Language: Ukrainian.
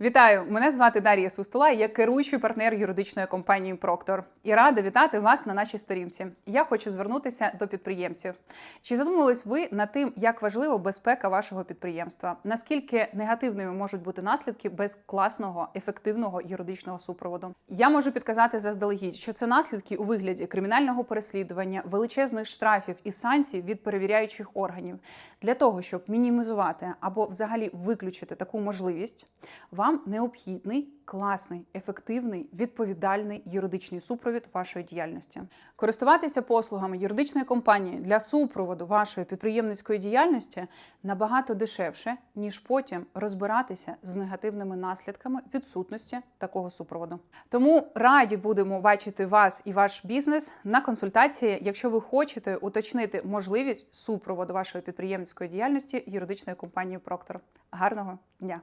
Вітаю! Мене звати Дар'я Свистула, я керуючий партнер юридичної компанії Проктор і рада вітати вас на нашій сторінці. Я хочу звернутися до підприємців. Чи задумувались ви над тим, як важлива безпека вашого підприємства? Наскільки негативними можуть бути наслідки без класного, ефективного юридичного супроводу? Я можу підказати заздалегідь, що це наслідки у вигляді кримінального переслідування, величезних штрафів і санкцій від перевіряючих органів. Для того щоб мінімізувати або взагалі виключити таку можливість, вам необхідний класний, ефективний, відповідальний юридичний супровід вашої діяльності. Користуватися послугами юридичної компанії для супроводу вашої підприємницької діяльності набагато дешевше, ніж потім розбиратися з негативними наслідками відсутності такого супроводу. Тому раді будемо бачити вас і ваш бізнес на консультації, якщо ви хочете уточнити можливість супроводу вашої підприємницької діяльності юридичної компанії Проктор. Гарного дня!